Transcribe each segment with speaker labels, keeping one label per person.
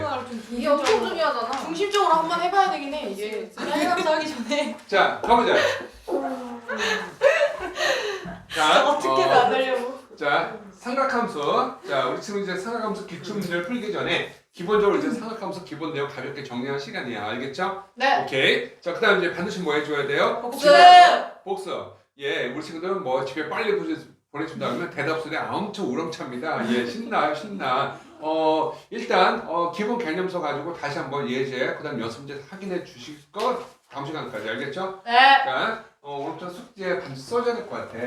Speaker 1: 좀
Speaker 2: 이게 엄청
Speaker 1: 중심적으로
Speaker 2: 중요하잖아.
Speaker 1: 중심적으로 한번 해봐야 되긴 해. 이게 사이감사 하기 전에
Speaker 3: 자, 가보자. 자,
Speaker 1: 어떻게
Speaker 3: 어,
Speaker 1: 나누려고.
Speaker 3: 자, 삼각함수. 자, 우리 친구 이제 삼각함수 기출 문제를 풀기 전에 기본적으로 이제 삼각함수 기본 내용 가볍게 정리할 시간이야. 알겠죠?
Speaker 2: 네.
Speaker 3: 오케이. 자, 그다음 이제 반드시 뭐 해줘야 돼요?
Speaker 2: 복습.
Speaker 3: 복수. 예, 우리 친구들은 뭐 집에 빨리 보내, 보내준다 그러면 대답술에 엄청 우렁찹니다. 예, 신나요, 신나. 어, 일단, 어, 기본 개념서 가지고 다시 한번 예제, 그 다음 연습 문제 확인해 주실 것 다음 시간까지 알겠죠?
Speaker 2: 네.
Speaker 3: 자, 어, 오늘부터 숙제 반드시 써줘야 될 것 같아.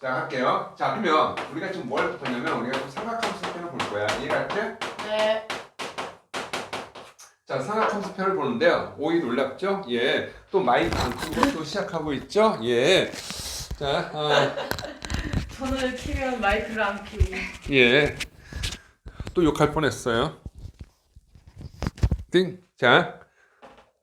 Speaker 3: 자, 할게요. 자, 그러면 우리가 지금 뭘 붙었냐면 우리가 좀 삼각함수 편을 볼 거야. 이해갔지?
Speaker 2: 네.
Speaker 3: 자, 삼각함수 편을 보는데요. 오이 놀랍죠? 예. 또 끄고 또 시작하고 있죠? 예. 자, 어,
Speaker 2: 손을 키면 마이크를 안 키고.
Speaker 3: 예. 또 욕할 뻔했어요. 띵. 자,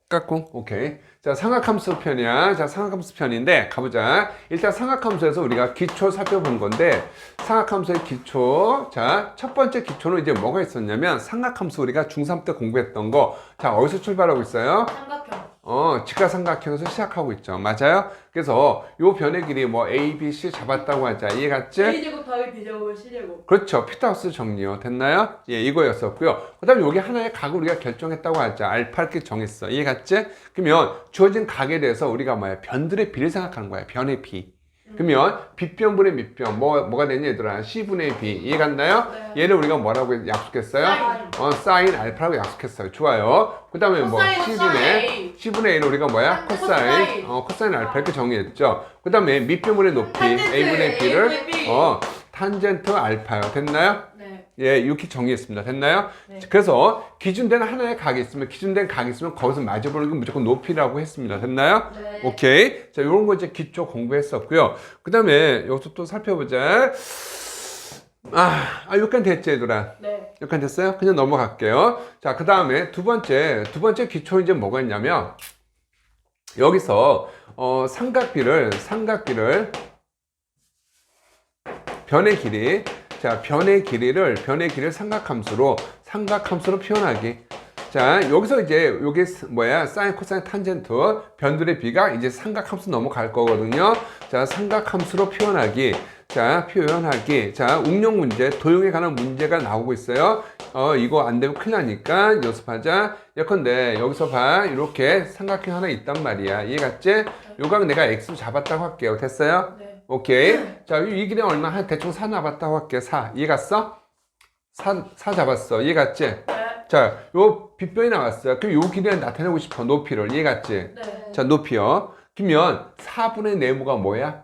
Speaker 3: 깍꿍. 오케이. 자, 삼각함수 편이야. 자, 삼각함수 편인데 가보자. 일단 삼각함수에서 우리가 기초 살펴본 건데 삼각함수의 기초. 자, 첫 번째 기초는 이제 뭐가 있었냐면 삼각함수 우리가 중3 때 공부했던 거. 자, 어디서 출발하고 있어요?
Speaker 2: 삼각형.
Speaker 3: 어, 직각삼각형에서 시작하고 있죠. 맞아요? 그래서 요 변의 길이 뭐 A, B, C 잡았다고 하자. 이해갔지?
Speaker 2: A제곱 더하기 B제곱은 C제곱.
Speaker 3: 그렇죠. 피타고스 정리요. 됐나요? 예, 이거였었고요. 그 다음에 여기 하나의 각을 우리가 결정했다고 하자. 알파 이렇게 정했어. 이해갔지? 그러면 주어진 각에 대해서 우리가 뭐야? 변들의 비를 생각하는 거야. 변의 비. 그러면 빗변분의 밑변. 뭐, 뭐가 되니 얘들아? C분의 B. 이해갔나요?
Speaker 2: 네.
Speaker 3: 얘를 우리가 뭐라고 약속했어요?
Speaker 2: 사인.
Speaker 3: 어, 사인 알파라고 약속했어요. 좋아요. 그 다음에 뭐
Speaker 2: 코사인,
Speaker 3: C분의
Speaker 2: 코사인.
Speaker 3: C분의 A는 우리가 뭐야? 코사인.
Speaker 2: 코사인.
Speaker 3: 어, 코사인 알파 이렇게 정의했죠. 그 다음에 밑변분의 높이
Speaker 2: 탄젠트,
Speaker 3: A분의 B를
Speaker 2: A분의 B.
Speaker 3: 어, 탄젠트 알파요. 됐나요?
Speaker 2: 네.
Speaker 3: 예, 이렇게 정의했습니다. 됐나요?
Speaker 2: 네.
Speaker 3: 그래서 기준된 하나의 각이 있으면 기준된 각이 있으면 거기서 마주 보는 게 무조건 높이라고 했습니다. 됐나요?
Speaker 2: 네.
Speaker 3: 오케이. 자, 요런 거 이제 기초 공부했었고요. 그 다음에 여기서 또 살펴보자. 아, 아, 여기까지 됐지, 얘들아?
Speaker 2: 네.
Speaker 3: 여기까지 됐어요? 그냥 넘어갈게요. 자, 그 다음에 두 번째, 두 번째 기초 이제 뭐가 있냐면, 여기서, 어, 삼각비를, 삼각비를, 변의 길이, 자, 변의 길이를, 변의 길이를 삼각함수로, 삼각함수로 표현하기. 자, 여기서 이제, 요게 뭐야, 사인, 코사인, 탄젠트, 변들의 비가 이제 삼각함수 넘어갈 거거든요. 자, 삼각함수로 표현하기. 자, 표현하기. 자, 응용 문제, 도용에 관한 문제가 나오고 있어요. 어, 이거 안 되면 큰일 나니까 연습하자. 예컨대, 여기서 봐. 이렇게 삼각형 하나 있단 말이야. 이해갔지? 요각 내가 X 잡았다고 할게요. 됐어요?
Speaker 2: 네.
Speaker 3: 오케이. 자, 이 길이 얼마? 한 대충 4 나봤다고 할게. 4. 이해 갔어? 4, 4 잡았어. 이해 갔지?
Speaker 2: 네.
Speaker 3: 자, 요 빗변이 나왔어요. 그럼 요 길이를 나타내고 싶어. 높이를. 이해 갔지?
Speaker 2: 네.
Speaker 3: 자, 높이요. 그러면 4분의 네모가 뭐야?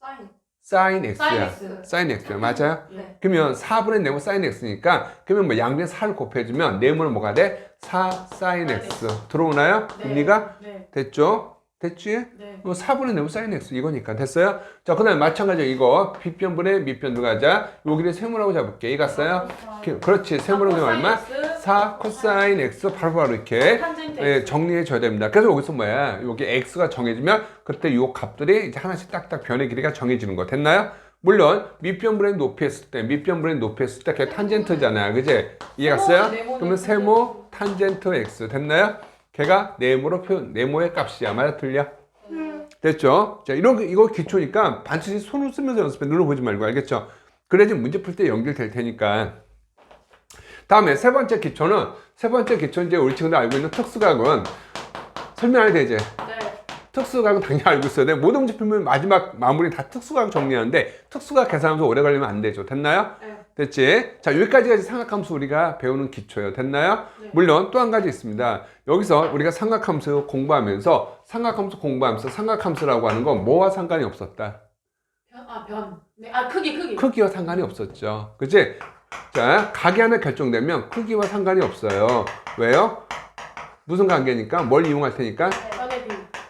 Speaker 2: 사인.
Speaker 3: 사인 X야.
Speaker 2: 사인 X.
Speaker 3: 사인 X야. 맞아요?
Speaker 2: 네.
Speaker 3: 그러면 4분의 네모 사인 X니까 그러면 뭐 양변 4를 곱해주면 네모는 뭐가 돼? 4 사인 X. 들어오나요?
Speaker 2: 네.
Speaker 3: 의미가?
Speaker 2: 네.
Speaker 3: 됐죠? 됐지?
Speaker 2: 네.
Speaker 3: 뭐 4분의 네모 사인 X 이거니까 됐어요? 자, 그 다음에 마찬가지로 이거 빗변분의 밑변도 가자. 여기를 세모라고 잡을게. 이 갔어요? 그- 그렇지. 세모는 얼마? 4 코사인 X 바로바로 이렇게
Speaker 2: 탄젠트
Speaker 3: 예. 정리해 줘야 됩니다. 그래서 여기서 뭐야? 여기 X가 정해지면 그때 요 값들이 이제 하나씩 딱딱 변의 길이가 정해지는 거 됐나요? 물론 밑변분의 높이 했을 때 밑변분의 높이 했을 때 그게 탄젠트잖아요. 그제? 이해 갔어요? 그러면 세모 탄젠트 X 됐나요? 걔가 네모로 표현 네모의 값이야. 맞아 틀려? 됐죠? 자, 이런 거- 이거 기초니까 반드시 손을 쓰면서 연습해. 눈을 보지 말고 알겠죠? 그래야지 문제 풀 때 연결될 테니까. 다음에 세 번째 기초는 세 번째 기초 이제 우리 친구들 알고 있는 특수각은 설명해야 되지.
Speaker 2: 네.
Speaker 3: 특수각은 당연히 알고 있어야 돼. 모든 풀면 마지막 마무리 다 특수각 정리하는데 특수각 계산하면서 오래 걸리면 안 되죠. 됐나요?
Speaker 2: 네.
Speaker 3: 됐지? 자, 여기까지가 이제 삼각함수 우리가 배우는 기초예요. 됐나요?
Speaker 2: 네.
Speaker 3: 물론 또 한 가지 있습니다. 여기서 우리가 삼각함수 공부하면서 삼각함수 공부하면서 삼각함수라고 하는 건 뭐와 상관이 없었다.
Speaker 2: 변. 아 변. 네. 아 크기 크기.
Speaker 3: 크기와 상관이 없었죠. 그치? 자, 각이 하나 결정되면 크기와 상관이 없어요. 왜요? 무슨 관계니까? 뭘 이용할 테니까?
Speaker 2: 비.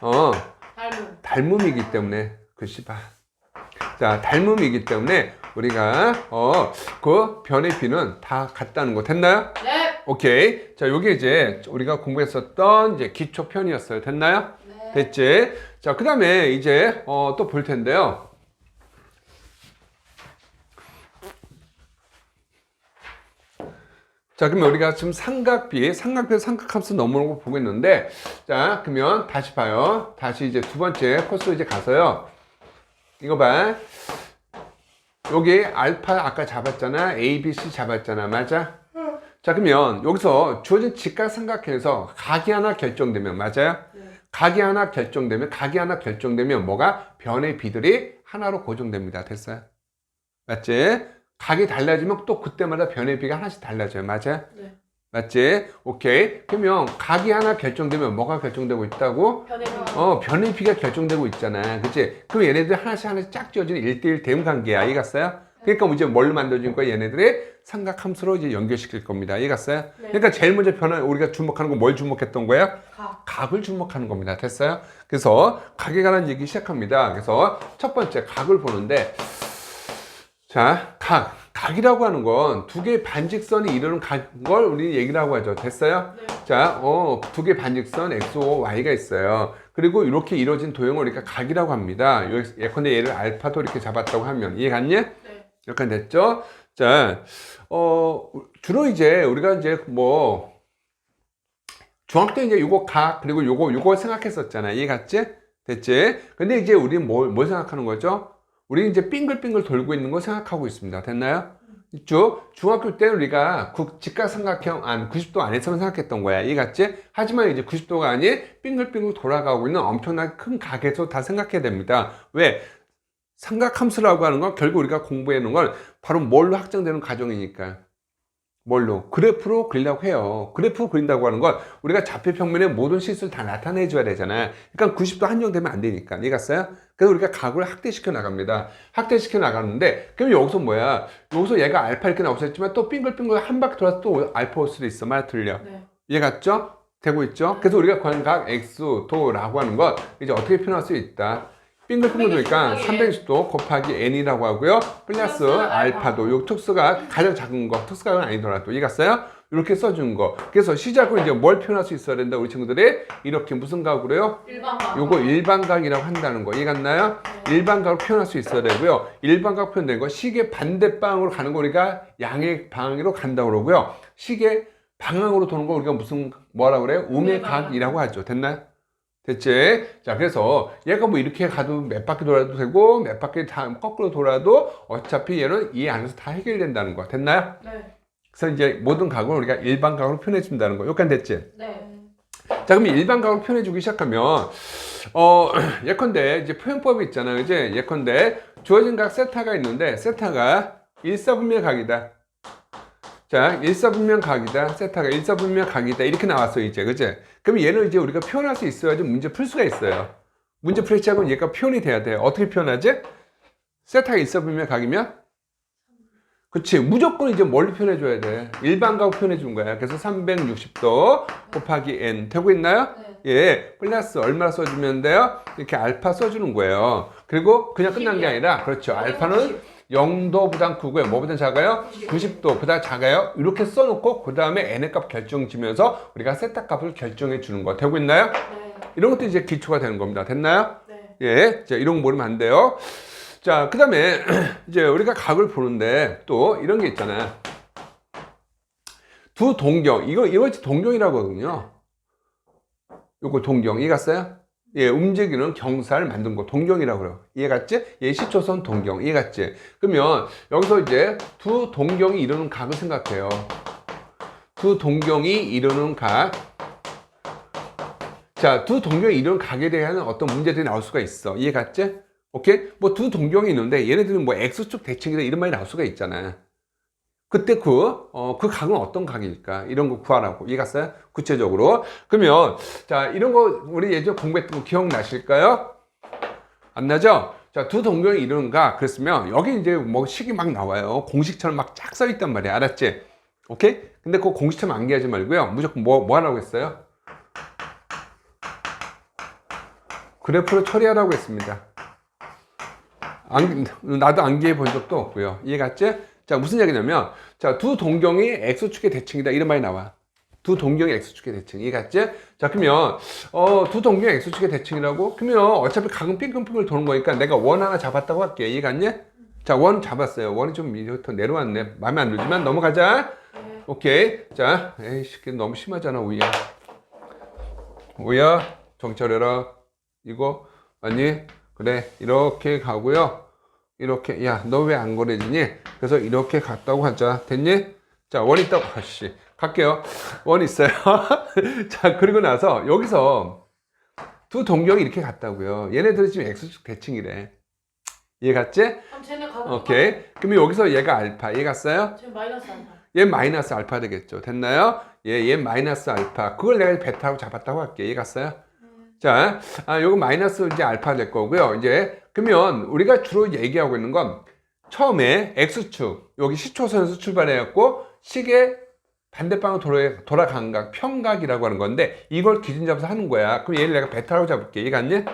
Speaker 3: 어,
Speaker 2: 닮은.
Speaker 3: 닮음이기 때문에. 글씨 봐. 자, 닮음이기 때문에 우리가, 어, 그 변의 비는 다 같다는 거 됐나요?
Speaker 2: 네.
Speaker 3: 오케이. 자, 요게 이제 우리가 공부했었던 이제 기초 편이었어요. 됐나요?
Speaker 2: 네.
Speaker 3: 됐지? 자, 그 다음에 이제, 어, 또 볼 텐데요. 자, 그러면 우리가 지금 삼각비, 삼각비, 삼각함수 넘어오는 거 보고 있는데, 자, 그러면 다시 봐요. 다시 이제 두 번째 코스 이제 가서요. 이거 봐. 여기 알파 아까 잡았잖아. A, B, C 잡았잖아. 맞아? 자, 그러면 여기서 주어진 직각 삼각형에서 각이 하나 결정되면, 맞아요? 각이 하나 결정되면, 각이 하나 결정되면 뭐가? 변의 비들이 하나로 고정됩니다. 됐어요? 맞지? 각이 달라지면 또 그때마다 변의 비가 하나씩 달라져요. 맞아요?
Speaker 1: 네.
Speaker 3: 맞지? 오케이. 그러면 각이 하나 결정되면 뭐가 결정되고 있다고?
Speaker 1: 변의 비.
Speaker 3: 어, 변의 비가 결정되고 있잖아. 그치? 그럼 얘네들 하나씩 하나씩 짝 지어지는 1대1 대응 관계야. 이해갔어요? 그러니까 이제 뭘로 만들어진 거야? 얘네들이 삼각함수로 이제 연결시킬 겁니다. 이해갔어요?
Speaker 1: 네.
Speaker 3: 그러니까 제일 먼저 변화, 우리가 주목하는 건뭘 주목했던 거야?
Speaker 1: 각.
Speaker 3: 각을 주목하는 겁니다. 됐어요? 그래서 각에 관한 얘기 시작합니다. 그래서 첫 번째 각을 보는데 자, 각. 각이라고 하는 건 두 개의 반직선이 이루는 각- 걸 우리 얘기를 하고 하죠. 됐어요?
Speaker 1: 네.
Speaker 3: 자, 어, 두 개의 반직선 X, Y가 있어요. 그리고 이렇게 이루어진 도형을 우리가 각이라고 합니다. 요- 예컨대 얘를 알파도 이렇게 잡았다고 하면 이해 갔니?
Speaker 1: 네.
Speaker 3: 이렇게 됐죠? 자, 어, 주로 이제 우리가 이제 뭐 중학교 때 이제 요거 각 그리고 요거 요거 생각했었잖아. 이해 갔지? 됐지? 근데 이제 우리는 뭘, 뭘 생각하는 거죠? 우리 이제 빙글빙글 돌고 있는 거 생각하고 있습니다. 됐나요? 쭉 중학교 때 우리가 국 직각삼각형 안 90도 안에서만 생각했던 거야. 이해 갔지? 하지만 이제 90도가 아닌 빙글빙글 돌아가고 있는 엄청난 큰 각에서 다 생각해야 됩니다. 왜? 삼각함수라고 하는 건 결국 우리가 공부해 놓은 건 바로 뭘로 확정되는 과정이니까. 뭘로? 그래프로 그리려고 해요. 그래프 그린다고 하는 건 우리가 좌표 평면의 모든 실수를 다 나타내 줘야 되잖아요. 그러니까 90도 한정되면 안 되니까. 이해갔어요? 그래서 우리가 각을 확대시켜 나갑니다. 확대시켜 나가는데 그럼 여기서 뭐야? 여기서 얘가 알파 이렇게 나왔었지만 또 빙글빙글 한 바퀴 돌아서 또 알파 올 수도 있어. 말 틀려.
Speaker 1: 네.
Speaker 3: 이해 갔죠? 되고 있죠? 그래서 우리가 관각 x 도라고 하는 것 이제 어떻게 표현할 수 있다. 빙글빙글 도니까 360도 곱하기 n이라고 하고요. 플러스
Speaker 1: 플러스 알파.
Speaker 3: 알파도 요 특수가 가장 작은 거, 특수가 아니더라도 이해 갔어요? 이렇게 써준 거. 그래서 시작으로 이제 뭘 표현할 수 있어야 된다 우리 친구들이 이렇게 무슨 각으로요?
Speaker 1: 일반 각.
Speaker 3: 요거 일반각이라고 한다는 거 이해 갔나요? 일반각으로 표현할 수 있어야 되고요. 일반각 표현된 거 시계 반대방으로 가는 거 우리가 양의 방향으로 간다고 그러고요. 시계 방향으로 도는 거 우리가 무슨 뭐라고 그래요? 우매각이라고 하죠. 됐나요? 됐지? 자, 그래서 얘가 뭐 이렇게 가도 몇 바퀴 돌아도 되고 몇 바퀴 다 거꾸로 돌아도 어차피 얘는 이 안에서 다 해결된다는 거. 됐나요?
Speaker 1: 네.
Speaker 3: 그래서 이제 모든 각을 우리가 일반 각으로 표현해 준다는 거. 여기까지 됐지?
Speaker 1: 네.
Speaker 3: 자, 그럼 일반각으로 표현해주기 시작하면, 어, 예컨대, 이제 표현법이 있잖아요. 이제 예컨대, 주어진 각 세타가 있는데, 세타가 일사분면 각이다. 자, 일사분면 각이다. 세타가 일사분면 각이다. 이렇게 나왔어요, 이제. 그지? 그럼 얘는 이제 우리가 표현할 수 있어야지 문제 풀 수가 있어요. 문제 하고는 얘가 표현이 돼야 돼요. 어떻게 표현하지? 세타가 일사분면 각이면? 그치. 무조건 이제 뭘로 표현해줘야 돼? 일반각으로 표현해주는 거야. 그래서 360도 곱하기 n. 되고 있나요?
Speaker 1: 네.
Speaker 3: 예, 플러스 얼마 써주면 돼요? 이렇게 알파 써주는 거예요. 그리고 그냥 끝난 게 아니라, 그렇죠. 알파는 0도보다 크고요. 뭐보다 작아요? 90도 보다 작아요. 이렇게 써놓고, 그 다음에 n의 값 결정 지면서 우리가 세타 값을 결정해 주는 거. 되고 있나요?
Speaker 1: 네.
Speaker 3: 이런 것도 이제 기초가 되는 겁니다. 됐나요?
Speaker 1: 네.
Speaker 3: 예, 자, 이런 거 모르면 안 돼요. 자, 그 다음에, 이제 우리가 각을 보는데, 또 이런 게 있잖아요. 두 동경, 이거, 이거 동경이라고 하거든요. 요거 동경, 이해 갔어요? 예, 움직이는 경사를 만든 거, 동경이라고 그래요. 이해 갔지? 예, 시초선 동경, 이해 갔지? 그러면, 여기서 이제 두 동경이 이루는 각을 생각해요. 두 동경이 이루는 각, 자, 두 동경이 이런 각에 대한 어떤 문제들이 나올 수가 있어. 이해 갔지? 오케이? 뭐 두 동경이 있는데 얘네들은 뭐 X축 대칭이다 이런 말이 나올 수가 있잖아. 그때 그, 어, 그 각은 어떤 각일까? 이런 거 구하라고. 이해 갔어요? 구체적으로. 그러면, 자, 이런 거 우리 예전 공부했던 거 기억나실까요? 안 나죠? 자, 두 동경이 각. 그랬으면 여기 이제 뭐 식이 막 나와요. 공식처럼 막 쫙 써 있단 말이야. 알았지? 오케이? 근데 그 공식처럼 암기하지 말고요. 무조건 뭐, 뭐 하라고 했어요? 그래프로 처리하라고 했습니다. 안, 나도 암기해 본 적도 없고요. 이해 갔지? 자, 무슨 얘기냐면, 자, 두 동경이 X축의 대칭이다. 이런 말이 나와. 두 동경이 X축의 대칭. 이해 갔지? 자, 그러면, 어, 두 동경이 X축의 대칭이라고? 그러면 어차피 각은 삥삥삥을 도는 거니까 내가 원 하나 잡았다고 할게. 이해 갔니? 자, 원 잡았어요. 원이 좀 내려왔네. 마음에 안 들지만 넘어가자.
Speaker 1: 네.
Speaker 3: 오케이. 자, 에이씨, 너무 심하잖아, 우야. 우야, 정찰해라. 이거, 아니, 그래. 이렇게 가고요. 이렇게, 야, 너 왜 안 거래지니? 그래서 이렇게 갔다고 하자. 됐니? 자, 원 있다고, 아씨. 갈게요. 원 있어요. 자, 그리고 나서 여기서 두 동경이 이렇게 갔다고요. 얘네들이 지금 X축 대칭이래. 이해 갔지?
Speaker 1: 그럼
Speaker 3: 오케이. 그러면 여기서 얘가 알파. 얘 갔어요?
Speaker 1: 쟤 마이너스 알파.
Speaker 3: 얘 마이너스 알파 되겠죠. 됐나요? 얘, 얘 마이너스 알파. 그걸 내가 베타로 잡았다고 할게. 얘 갔어요? 자, 아, 요거 마이너스 이제 알파 될 거고요. 이제, 그러면 우리가 주로 얘기하고 있는 건 처음에 X축, 여기 시초선에서 출발해갖고 시계 반대방으로 돌아, 돌아간 각, 평각이라고 하는 건데 이걸 기준 잡아서 하는 거야. 그럼 얘를 내가 베타로 잡을게. 이해 갔니?
Speaker 1: 네.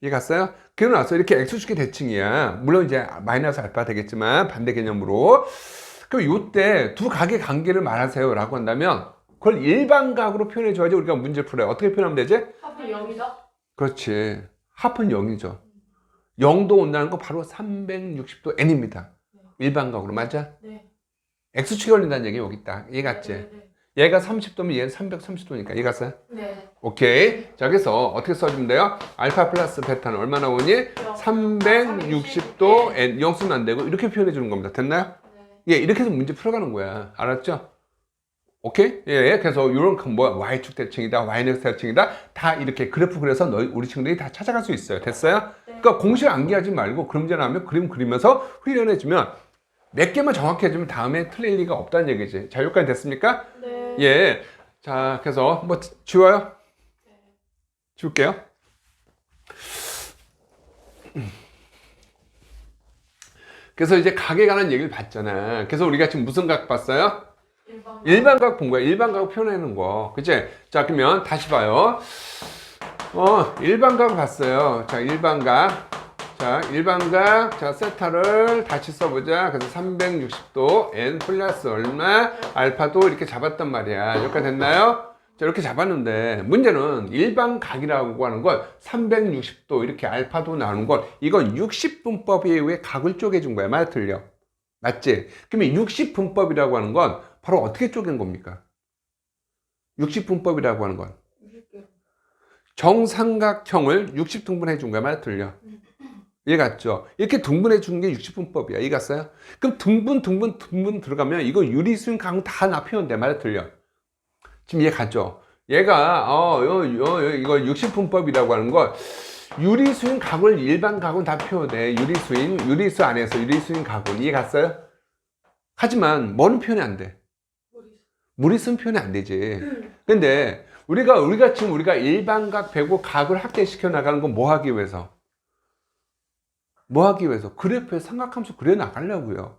Speaker 3: 이해 갔어요? 그러고 나서 이렇게 X축의 대칭이야. 물론 이제 마이너스 알파 되겠지만 반대 개념으로. 그럼 이때 두 각의 관계를 말하세요. 라고 한다면 그걸 일반각으로 표현해 줘야지 우리가 문제 풀어요. 어떻게 표현하면 되지?
Speaker 1: 합은 0이다.
Speaker 3: 그렇지. 합은 0이죠. 0도 온다는 거 바로 360도 n입니다. 일반각으로 맞아?
Speaker 1: 네.
Speaker 3: X축이 걸린다는 얘기 여기 있다. 이해 갔지?
Speaker 1: 네. 네.
Speaker 3: 얘가 30도면 얘는 330도니까. 이해 갔어요?
Speaker 1: 네.
Speaker 3: 오케이. 자, 그래서 어떻게 써주면 돼요? 알파 플러스 베타는 얼마나 오니? 360도 n 영수는 안 되고 이렇게 표현해 주는 겁니다. 됐나요?
Speaker 1: 네.
Speaker 3: 예, 이렇게 해서 문제 풀어가는 거야. 알았죠? 오케이? 예, 그래서 이런 뭐 y축 대칭이다, yx 대칭이다, 다 이렇게 그래프 그려서 너희 우리 친구들이 다 찾아갈 수 있어요. 됐어요?
Speaker 1: 네.
Speaker 3: 그러니까 공식 암기하지 말고 그림 전하면 그림 그리면서 훈련해주면 몇 개만 정확히 해주면 다음에 틀릴 리가 없다는 얘기지. 자, 여기까지 됐습니까?
Speaker 1: 네.
Speaker 3: 예. 자, 그래서 뭐 지- 지워요? 지울게요. 그래서 이제 각에 관한 얘기를 봤잖아. 그래서 우리가 지금 무슨 각 봤어요?
Speaker 1: 일반.
Speaker 3: 일반각 본 거야. 일반각 표현하는 거. 그치? 자, 그러면 다시 봐요. 어, 일반각 봤어요. 자, 일반각. 자, 일반각. 자, 세타를 다시 써보자. 그래서 360도, n 플러스 얼마, 알파도 이렇게 잡았단 말이야. 여기까지 됐나요? 자, 이렇게 잡았는데, 문제는 일반각이라고 하는 걸 360도 이렇게 알파도 나오는 걸, 이건 60분법에 의해 각을 쪼개준 거야. 말 틀려. 맞지? 그러면 60분법이라고 하는 건 바로 어떻게 쪼갠 겁니까? 60분법이라고 하는 건 정삼각형을 60등분해 준 거야. 말 틀려. 이해 갔죠? 이렇게 등분해 주는 게 60분법이야. 이해 갔어요? 그럼 등분, 등분, 등분 들어가면 이거 유리수인 강다나 표현돼. 말 틀려. 지금 이해 갔죠? 얘가, 어, 요, 요, 요, 이거 60분법이라고 하는 걸 유리수인 각을 일반 각은 다 표현해. 유리수인, 유리수 안에서 유리수인 각은. 이해 갔어요? 하지만 뭐는 표현이 안 돼? 무리수는 표현이 안 되지. 근데 우리가 우리가 지금 우리가 일반각 배고 각을 확대시켜 나가는 건 뭐 하기 위해서? 뭐 하기 위해서? 그래프에 삼각함수 그려 나가려고요.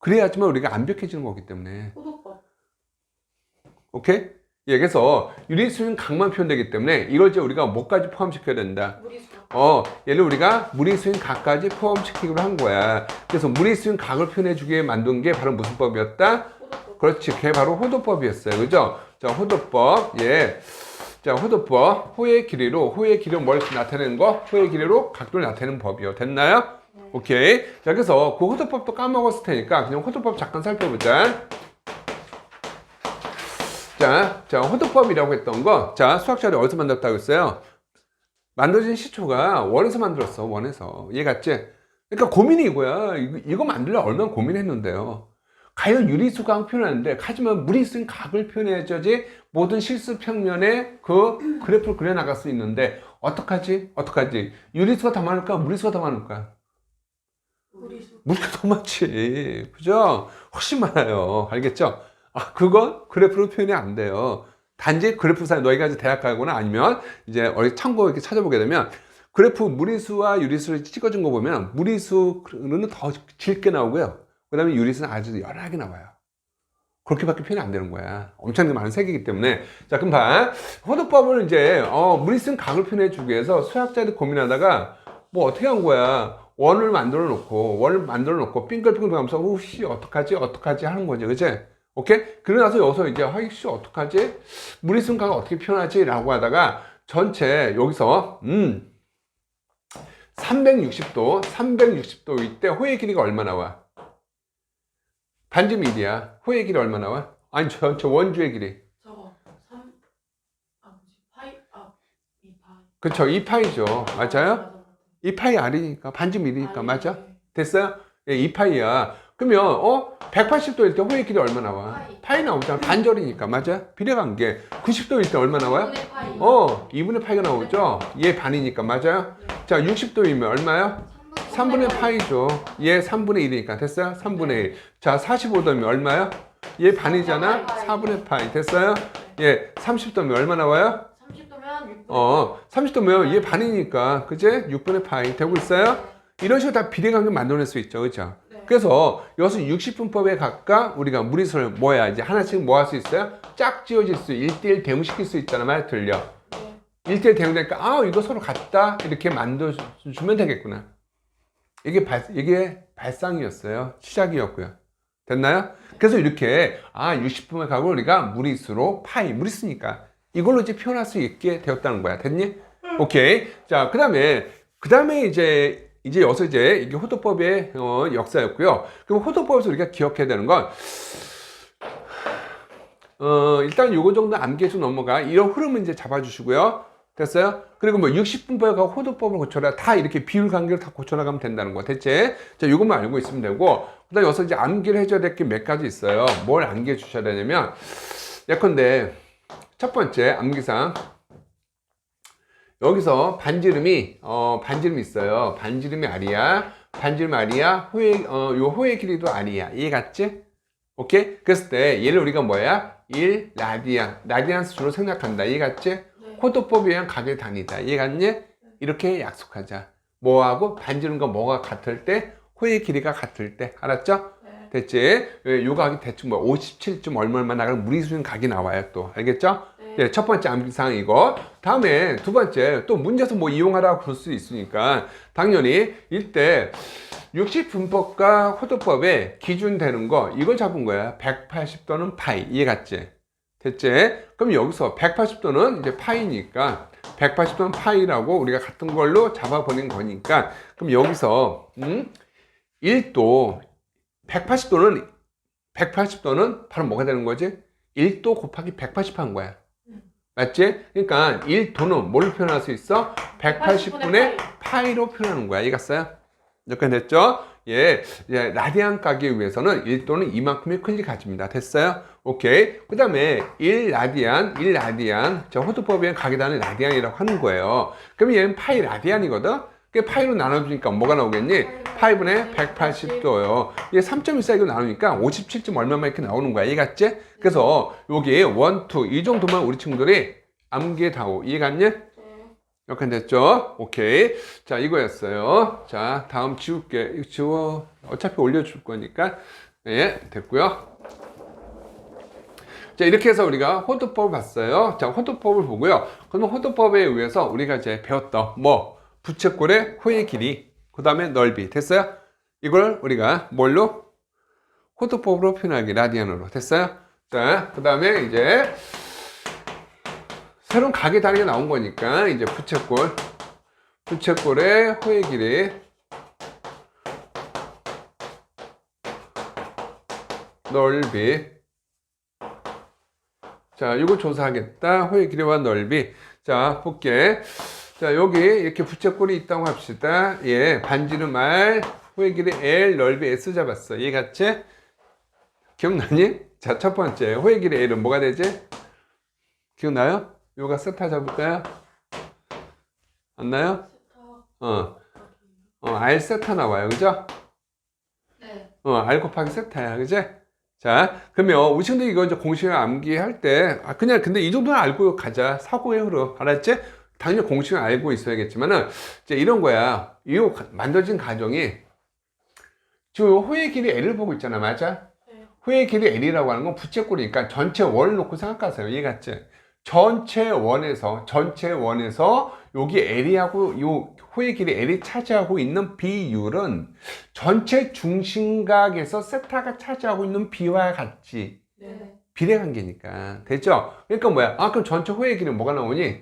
Speaker 3: 그래야지만 우리가 완벽해지는 거기 때문에. 오케이? 예, 그래서 유리수인 각만 표현되기 때문에 이걸 이제 우리가 뭐까지 포함시켜야 된다?
Speaker 1: 무리수.
Speaker 3: 어, 얘를 우리가 무리수인 각까지 포함시키기로 한 거야. 그래서 무리수인 각을 표현해주게 만든 게 바로 무슨 법이었다? 그렇지. 그게 바로 호도법이었어요. 그죠? 자, 호도법. 예. 자, 호도법. 호의 길이로, 호의 길이로 뭘 나타내는 거? 호의 길이로 각도를 나타내는 법이요. 됐나요? 오케이. 자, 그래서 그 호도법도 까먹었을 테니까 그냥 호도법 잠깐 살펴보자. 자, 자, 호도법이라고 했던 거. 자, 수학자들이 어디서 만들었다고 했어요? 만들어진 시초가 원에서 만들었어, 원에서. 이해 갔지? 그러니까 고민이 이거야. 이거, 이거 만들려 얼마나 고민했는데요. 과연 유리수각 표현하는데, 하지만 무리수인 각을 표현해야지 모든 실수 평면에 그 그래프를 그려 나갈 수 있는데, 어떡하지? 어떡하지? 유리수가 더 많을까? 무리수가 더 많을까?
Speaker 1: 무리수.
Speaker 3: 무리가 더 많지. 그죠? 훨씬 많아요. 알겠죠? 아, 그건 그래프로 표현이 안 돼요. 단지 그래프상 너희가 이제 대학 가거나 아니면 이제 어디 참고 이렇게 찾아보게 되면 그래프 무리수와 유리수를 찍어준 거 보면 무리수는 더 질게 나오고요. 그 다음에 유리수는 아주 연하게 나와요. 그렇게밖에 표현이 안 되는 거야. 엄청나게 많은 색이기 때문에. 자, 봐. 호도법을 이제, 어, 무리수는 각을 표현해 주기 위해서 수학자들이 고민하다가 뭐 어떻게 한 거야. 원을 만들어 놓고, 원을 만들어 놓고, 빙글빙글 가면서, 우씨, 어떡하지, 어떡하지 하는 거죠. 그치? 오케이? 그러고 나서 여기서 이제, 아이씨, 어떡하지? 무리수는 각을 어떻게 표현하지? 라고 하다가 전체 여기서, 음, 360도, 360도 이때 호의 길이가 얼마 나와? 반지름 1이야. 호의 길이 얼마 나 와? 아니 저, 저 원주의 길이.
Speaker 1: 저거 3 아 뭐지 파이 아 2파이
Speaker 3: 그쵸 2파이죠. 맞아요? 2파이 R이니까 반지름 1이니까 맞아? 됐어요? 예, 2파이야. 그러면 어 180도일 때 호의 길이 얼마 나와?
Speaker 1: 파이.
Speaker 3: 파이 나오잖아. 반절이니까 맞아? 비례관계. 90도일 때 얼마 나와요?
Speaker 1: 2분의 파이
Speaker 3: 어 2분의 파이가 나오죠? 얘 반이니까 맞아요?
Speaker 1: 네.
Speaker 3: 자 60도이면 얼마요? 3분의 파이죠. 얘 3분의 1이니까 됐어요? 3분의 1. 자 45도면 얼마요? 얘 반이잖아? 4분의 파이 됐어요? 얘 30도면 얼마 나와요?
Speaker 1: 30도면 6분의
Speaker 3: 어 30도면 얘 반이니까 그제? 6분의 파이 되고 있어요? 이런 식으로 다 비례관계 만들어낼 수 있죠 그죠?
Speaker 1: 네.
Speaker 3: 그래서 여기서 60분법에 각각 우리가 무리수를 뭐야 이제 하나씩 뭐 할 수 있어요? 짝 지어질 수 1대1 대응시킬 수 있잖아 말 들려
Speaker 1: 네.
Speaker 3: 1대1 대응되니까 아 이거 서로 같다 이렇게 만들어주면 되겠구나 이게 발, 이게 발상이었어요 시작이었고요 됐나요? 그래서 이렇게 아 60분의 각을 우리가 무리수로 파이 무리수니까 이걸로 이제 표현할 수 있게 되었다는 거야 됐니? 오케이 자 그 다음에 그 다음에 이제 이제 여기서 이제 이게 호도법의 어, 역사였고요. 그럼 호도법에서 우리가 기억해야 되는 건 어, 일단 요거 정도 암기해서 넘어가. 이런 흐름은 이제 잡아주시고요. 됐어요? 그리고 뭐 60분법하고 호도법을 고쳐라. 다 이렇게 비율 관계를 다 고쳐나가면 된다는 거. 됐지? 자, 요것만 알고 있으면 되고. 그 다음에 여기서 이제 암기를 해줘야 될 게 몇 가지 있어요. 뭘 암기해 주셔야 되냐면, 예컨대, 첫 번째 암기상. 여기서 반지름이, 어, 반지름이 있어요. 반지름이 R이야. 반지름 R이야. 호의, 어, 요 호의 길이도 R이야. 이해 갔지? 오케이? 그랬을 때 얘를 우리가 뭐야? 1 라디안. 라디안스 주로 생략한다. 이해 갔지?
Speaker 1: 네.
Speaker 3: 코드법에 의한 가게 단위다. 이해 갔니? 이렇게 약속하자. 뭐하고 반지름과 뭐가 같을 때 호의 길이가 같을 때. 알았죠?
Speaker 1: 네.
Speaker 3: 됐지? 예, 요 각이 대충 뭐 57점 얼마 얼마 나가는 무리수준 각이 나와요 또. 알겠죠?
Speaker 1: 네.
Speaker 3: 예, 첫 번째 암기사항 이거. 다음에 두 번째 또 문제에서 뭐 이용하라고 그럴 수 있으니까 당연히 이때 60분법과 호도법에 기준 되는 거 이걸 잡은 거야. 180도는 파이. 이해 갔지? 됐지? 그럼 여기서 180도는 이제 파이니까 180도는 파이라고 우리가 같은 걸로 잡아버린 거니까 그럼 여기서 음? 1도 180도는 180도는 바로 뭐가 되는 거지? 1도 곱하기 180 한 거야. 맞지? 그러니까 1도는 뭘로 표현할 수 있어? 180분의 파이로 표현하는 거야. 이해갔어요? 이렇게 됐죠? 예, 예, 라디안 가기 위해서는 1도는 이만큼의 큰지 가집니다. 됐어요? 오케이. 그 다음에 1라디안, 1라디안. 저 호두법에 가게단은 라디안이라고 하는 거예요. 그럼 얘는 파이 라디안이거든? 그 파이로 나눠주니까 뭐가 나오겠니? 파이분의 180도요. 이게 3.14 나누니까 57점 얼마만 이렇게 나오는 거야. 이해갔지? 그래서 여기 1, 2, 이 정도만 우리 친구들이 암기해 다오. 이해갔니?
Speaker 1: 네.
Speaker 3: 이렇게 됐죠? 오케이. 자, 이거였어요. 자, 다음 지울게. 지워. 어차피 올려줄 거니까. 네, 됐고요. 자, 이렇게 해서 우리가 호두법을 봤어요. 자, 호두법을 보고요. 그러면 호두법에 의해서 우리가 이제 배웠던 뭐, 부채꼴의 호의 길이, 그 다음에 넓이. 됐어요? 이걸 우리가 뭘로? 호두법으로 표현하기, 라디안으로. 됐어요? 자, 그 다음에 이제 새로운 가게 단위가 나온 거니까 이제 부채꼴. 부채꼴의 호의 길이. 넓이. 자 이거 조사하겠다. 호의 길이와 넓이. 자 볼게. 자 여기 이렇게 부채꼴이 있다고 합시다. 예 반지름 R 호의 길이 L 넓이 S 잡았어 이해갔지 기억나니? 자 첫 번째. 호의 길이 L은 뭐가 되지? 기억나요? 요가 세타 잡을까요? 안 나요? 어, 어, R 세타 나와요. 그죠?
Speaker 1: 네.
Speaker 3: 어, R 곱하기 세타야. 그지? 자, 그러면 친구들 이거 이제 공식을 암기할 때, 아, 그냥 근데 이 정도는 알고 가자. 사고의 흐름. 알았지? 당연히 공식을 알고 있어야겠지만은, 이제 이런 거야. 이 만들어진 가정이, 지금 호의 길이 L을 보고 있잖아. 맞아?
Speaker 1: 네.
Speaker 3: 호의 길이 L이라고 하는 건 부채꼴이니까 전체 원을 놓고 생각하세요. 이해갔지? 전체 원에서, 전체 원에서 여기 L이하고 요 호의 길이 L이 차지하고 있는 비율은 전체 중심각에서 세타가 차지하고 있는 비와 같이
Speaker 1: 네.
Speaker 3: 비례관계니까. 됐죠? 그러니까 뭐야? 아, 그럼 전체 호의 길이 뭐가 나오니?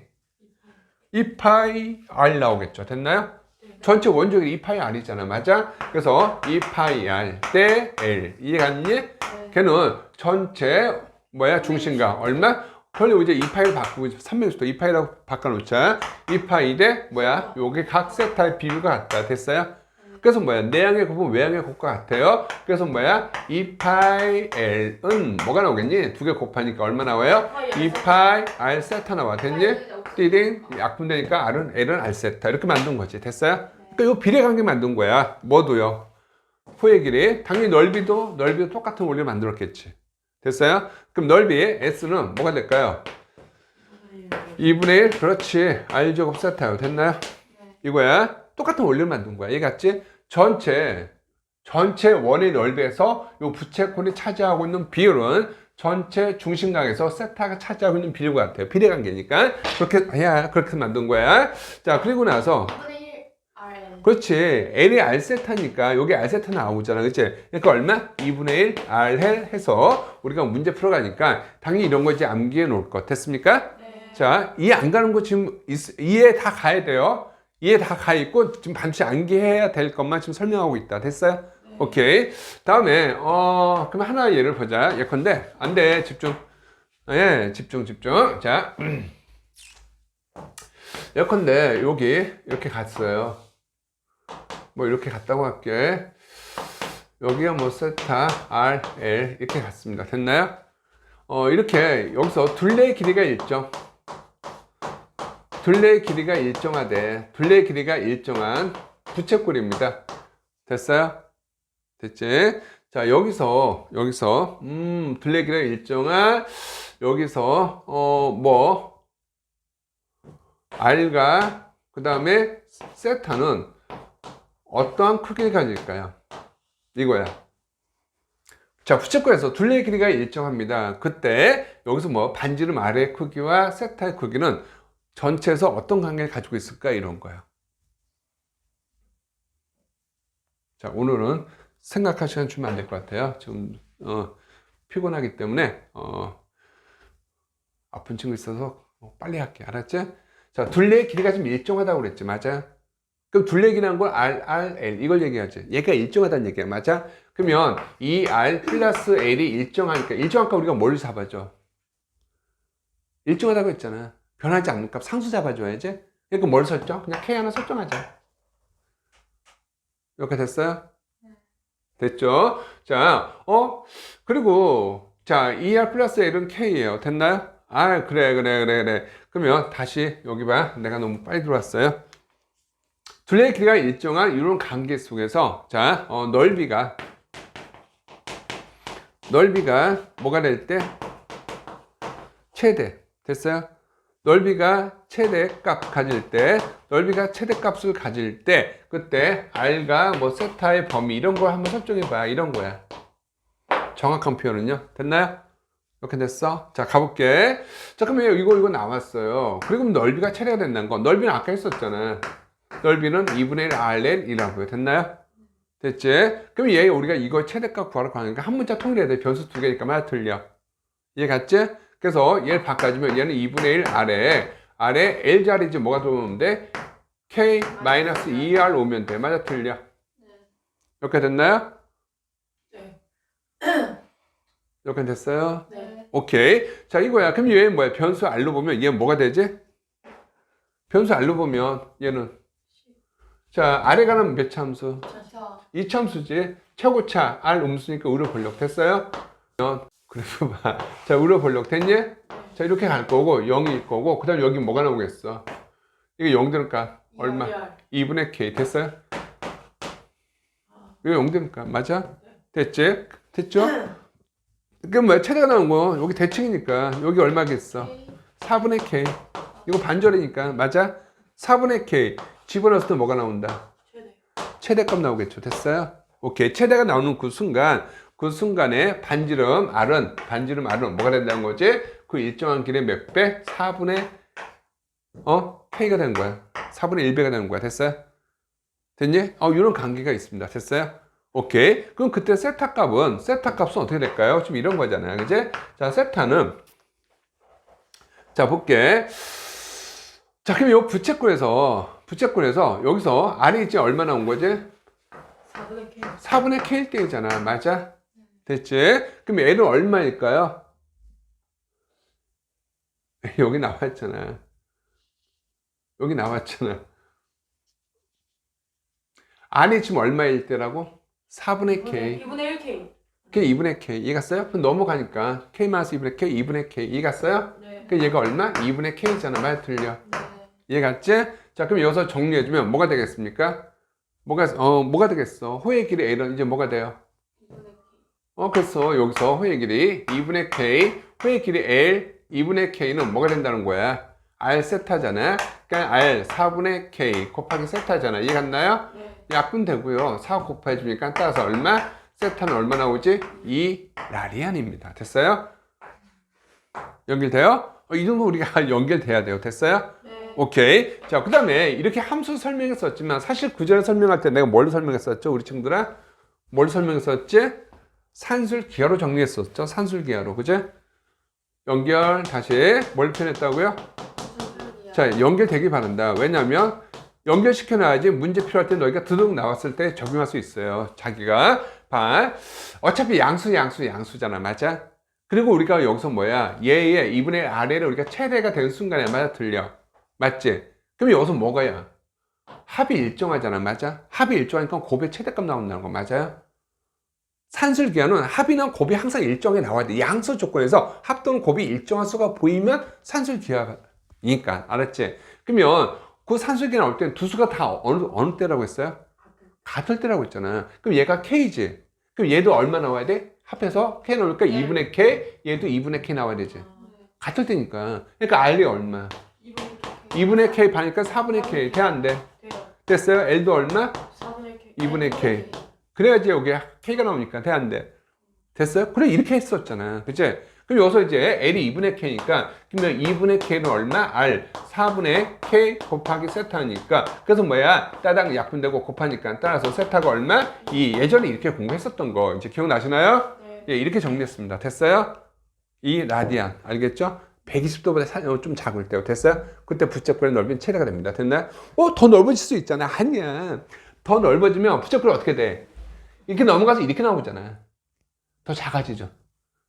Speaker 3: 2파이 R 나오겠죠. 됐나요? 전체 원적이 2파이 R이잖아. 맞아? 그래서 2파이 R 대 L. 이해갔니?
Speaker 1: 네.
Speaker 3: 걔는 전체 뭐야 중심가 얼마? 그걸 이제 2파이로 바꾸고 360도 2파이라고 바꿔놓자 2파이 대 뭐야? 요게 각 세타의 비율과 같다 됐어요? 그래서 뭐야 내양의 곱은 외양의 곱과 같아요 그래서 뭐야 2파이 L은 뭐가 나오겠니? 두 개 곱하니까 얼마 나와요? 2파이 R 세타 나와 됐니? 띠딩 약분되니까 R은 L은 R 세타 이렇게 만든 거지 됐어요? 그러니까 요 비례관계 만든 거야 뭐도요? 포의 길이 당연히 넓이도 넓이도 똑같은 원리를 만들었겠지. 됐어요? 그럼 넓이 s는 뭐가 될까요? 2분의 1 그렇지. r 제곱 세타요. 됐나요? 이거야? 똑같은 원리를 만든 거야. 이해갔지? 전체 전체 원의 넓이에서 요 부채꼴이 차지하고 있는 비율은 전체 중심각에서 세타가 차지하고 있는 비율과 같아요. 비례관계니까. 그렇게 해야 그렇게 만든 거야. 자 그리고 나서
Speaker 1: 2분의 1 R
Speaker 3: 그렇지. L이 R세타니까 여기 R세타 나오잖아. 그치? 그러니까 얼마? 2분의 1 R 해서 우리가 문제 풀어가니까 당연히 이런 거 이제 암기해 놓을 것. 됐습니까?
Speaker 1: 네.
Speaker 3: 자, 이해 안 가는 거 지금 있- 이해 다 가야 돼요. 이해 다 가 있고 지금 반드시 암기해야 될 것만 지금 설명하고 있다. 됐어요? 오케이. 다음에 어 그럼 하나 예를 보자. 예컨대 안 돼. 집중. 예, 집중 집중. 자. 예컨대 여기 이렇게 갔어요. 뭐 이렇게 갔다고 할게. 여기가 뭐 세타 R, L 이렇게 갔습니다. 됐나요? 어 이렇게 여기서 둘레의 길이가 일정. 둘레의 길이가 일정하대. 둘레의 길이가 일정한 부채꼴입니다. 됐어요? 됐지? 자 여기서 여기서 음 둘레의 길이가 일정한 여기서 어 뭐 R과 그 다음에 세타는 어떠한 크기를 가질까요? 이거야. 자, 부채꼴에서 둘레의 길이가 일정합니다. 그때 여기서 뭐 반지름 아래 크기와 세타의 크기는 전체에서 어떤 관계를 가지고 있을까 이런 거야. 자, 오늘은 생각할 시간 주면 안 될 것 같아요. 지금 어, 피곤하기 때문에 어, 아픈 친구 있어서 어, 빨리 할게. 알았지? 자, 둘레의 길이가 좀 일정하다고 그랬지. 맞아? 그럼 둘레의 길이라는 걸 R, R, L 이걸 얘기하지. 얘가 일정하다는 얘기야. 맞아? 그러면 이 R 플러스 L이 일정하니까 일정한 우리가 뭘 잡아줘? 일정하다고 했잖아. 변하지 않는 값 상수 잡아줘야지. 그러니까 뭘 설정? 그냥 K 하나 설정하자. 이렇게 됐어요? 됐죠? 자, 어? 그리고, 자, 2R 플러스 L은 K예요. 됐나요? 아, 그래, 그래, 그래, 그래. 그러면 다시 여기 봐. 내가 너무 빨리 들어왔어요. 둘레의 길이가 일정한 이런 관계 속에서, 자, 어, 넓이가, 넓이가 뭐가 될 때? 최대. 됐어요? 넓이가 최대 값 가질 때, 넓이가 최대 값을 가질 때, 그때 R과 뭐 세타의 범위 이런 걸 한번 설정해 봐. 이런 거야. 정확한 표현은요. 됐나요? 이렇게 됐어? 자, 가볼게. 자, 그러면 이거, 이거 나왔어요. 그리고 넓이가 최대가 된다는 거. 넓이는 아까 했었잖아. 넓이는 2분의 1 RL이라고요. 됐나요? 됐지? 그럼 얘 우리가 이거 최대값 구하러 가니까 한 문자 통일해야 돼. 변수 두 개니까 맞아 틀려. 이해 갔지? 그래서 얘를 바꿔주면 얘는 2분의 1 아래 아래 L 자리지 뭐가 들어오면 돼? K 마이너스 2R 오면 돼. 맞아 틀려. 이렇게 됐나요?
Speaker 1: 네.
Speaker 3: 이렇게 됐어요?
Speaker 1: 네.
Speaker 3: 오케이. 자, 이거야. 그럼 얘는 뭐야? 변수 R로 보면 얘는 뭐가 되지? 변수 R로 보면 얘는 자, 아래 가는 몇 참수?
Speaker 1: 자,
Speaker 3: 이 참수지. 최고차 R 음수니까 우려 번역 됐어요? 그러면 그래서 봐. 자, 우려 번역 됐니? 자, 이렇게 갈 거고 0일 거고 그 다음 여기 뭐가 나오겠어? 이게 0 되니까 얼마? 2분의 K 됐어요? 이거 0 되니까 맞아? 됐지? 됐죠? 그럼 뭐야? 최대가 나온 거 여기 대칭이니까 여기 얼마겠어? 4분의 K. 이거 반절이니까 맞아? 4분의 K. 집어넣었을 때 뭐가 나온다?
Speaker 1: 최대.
Speaker 3: 최대값 나오겠죠. 됐어요? 오케이. 최대가 나오는 그 순간, 그 순간에 반지름 R은, 반지름 R은 뭐가 된다는 거지? 그 일정한 길의 몇 배? 4분의, 어? K가 되는 거야. 4분의 1배가 되는 거야. 됐어요? 됐니? 어, 이런 관계가 있습니다. 됐어요? 오케이. 그럼 그때 세타 값은, 세타 값은 어떻게 될까요? 지금 이런 거잖아요. 그지? 자, 세타는, 자, 볼게. 자, 그럼 이 부채꼴에서 부채꼴에서 여기서 R이 이제 얼마 나 온 거지?
Speaker 2: 4분의 K.
Speaker 3: 4분의 K일 때잖아. 맞아? 됐지? 그럼 L은 얼마일까요? 여기 나왔잖아. 여기 나왔잖아. R이 지금 얼마일 때라고? 4분의 K.
Speaker 1: 2분의 1K.
Speaker 3: 그게 2분의 K. 이해 갔어요? 그럼 넘어가니까 K 마이너스 2분의 K, 2분의 K. 이해 갔어요?
Speaker 1: 네.
Speaker 3: 그 얘가 얼마? 2분의 K잖아. 말 틀려.
Speaker 1: 네.
Speaker 3: 이해 갔지? 자, 그럼 여기서 정리해주면 뭐가 되겠습니까? 뭐가, 어, 뭐가 되겠어? 호의 길이 L은 이제 뭐가 돼요?
Speaker 1: 2분의 K.
Speaker 3: 어, 그래서 여기서 호의 길이 2분의 K, 호의 길이 L, 2분의 K는 뭐가 된다는 거야? R 세타잖아. 그러니까 R 4분의 K 곱하기 세타잖아. 이해 갔나요?
Speaker 1: 네.
Speaker 3: 약분 되고요. 4 곱해주니까 따라서 얼마? 세타는 얼마 나오지? 2 라리안입니다. 됐어요? 연결돼요? 어, 이 정도 우리가 연결돼야 돼요. 됐어요?
Speaker 1: 네.
Speaker 3: 오케이. 자, 그 다음에 이렇게 함수 설명했었지만 사실 그 전에 설명할 때 내가 뭘 설명했었죠? 우리 친구들아? 뭘 설명했었지? 산술 기하로 정리했었죠? 산술 기하로. 그죠? 연결 다시 뭘 표현했다고요? 자, 연결되길 바란다. 왜냐면 연결시켜 놔야지 문제 필요할 때 너희가 드득 나왔을 때 적용할 수 있어요. 자기가 봐. 어차피 양수 양수 양수잖아. 맞아? 그리고 우리가 여기서 뭐야? 얘의 2분의 아래를 우리가 최대가 되는 순간에 맞아 틀려. 맞지? 그럼 여기서 뭐가야? 합이 일정하잖아. 맞아? 합이 일정하니까 곱의 최대값 나온다는 거 맞아요? 산술기하는 합이나 곱이 항상 일정에 나와야 돼. 양수 조건에서 합 또는 곱이 일정한 수가 보이면 산술기하니까. 알았지? 그러면 그 산술기 나올 때는 두 수가 다 어느, 어느 때라고 했어요? 같을 때라고 했잖아. 그럼 얘가 K지. 그럼 얘도 얼마 나와야 돼? 합해서 K 나오니까
Speaker 1: 네.
Speaker 3: 2분의 K, 얘도 2분의 K 나와야 되지.
Speaker 1: 네.
Speaker 3: 같을 때니까. 그러니까 R이 얼마?
Speaker 1: 2분의 K.
Speaker 3: 2분의 K 반이니까 4분의 K. 돼, 안 돼?
Speaker 1: 돼요.
Speaker 3: 됐어요? L도 얼마?
Speaker 1: 4분의 K.
Speaker 3: 2분의 K. 그래야지 여기 K가 나오니까 돼, 안 돼? 됐어요? 그래, 이렇게 했었잖아. 그치? 그럼 여기서 이제 L이 2분의 K니까, 그러면 2분의 K는 얼마? R. 4분의 K 곱하기 세타니까. 그래서 뭐야? 따당 약분되고 곱하니까. 따라서 세타가 얼마? 2. 예전에 이렇게 공부했었던 거. 이제 기억나시나요?
Speaker 1: 네.
Speaker 3: 예, 이렇게 정리했습니다. 됐어요? 이 라디안. 알겠죠? 120도보다 좀 작을 때요. 됐어요? 그때 부채꼴의 넓이는 최대가 됩니다. 됐나요? 어, 더 넓어질 수 있잖아. 아니야. 더 넓어지면 부채꼴이 어떻게 돼? 이렇게 넘어가서 이렇게 나오잖아. 더 작아지죠.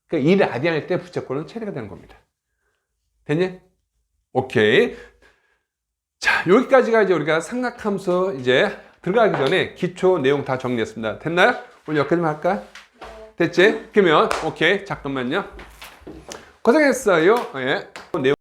Speaker 3: 그러니까 이 라디안일 때 부채꼴은 최대가 되는 겁니다. 됐니? 오케이. 자, 여기까지가 이제 우리가 삼각함수 이제 들어가기 전에 기초 내용 다 정리했습니다. 됐나요? 오늘 여기까지만 할까? 됐지? 그러면 오케이. 잠깐만요. 고생했어요. 예.